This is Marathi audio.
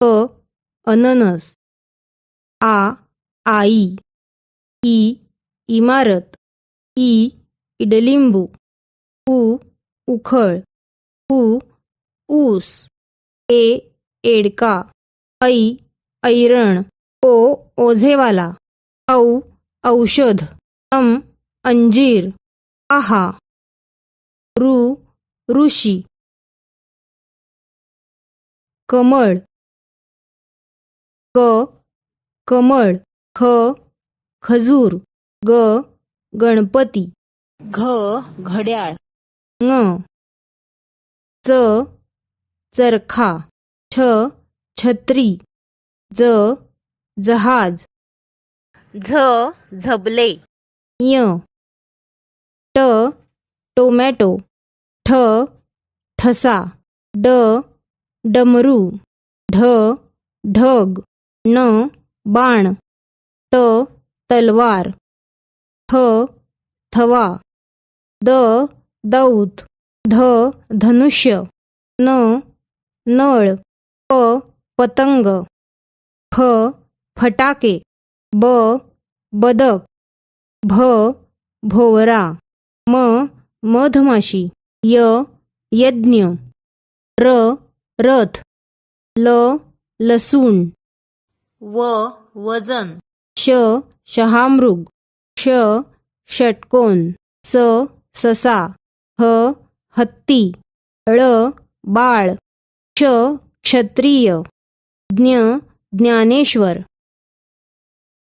अ अननस आ आई ई इमारत ई इडलिंबू उ उखळ उ ऊस ए एडका ऐ ऐरण ओ ओझेवाला औ औषध अम अंजीर आहा ऋ ऋषी कमळ क कमळ ख खजूर ग गणपती घ घड्याळ ङ च चरखा छ छत्री ज जहाज झ झबले य ट टोमॅटो ठ ठसा ड डमरू ढ ढग. न बाण त तलवार थ थवा द दौत ध धनुष्य न नळ प पतंग फ फटाके ब बदक भ भोवरा म मधमाशी य यज्ञ र रथ ल लसूण. व वजन. श शहामृग. श षटकोन. स ससा. ह हत्ती. ळ बाळ. क्ष क्षत्रिय. ज्ञ ज्ञानेश्वर.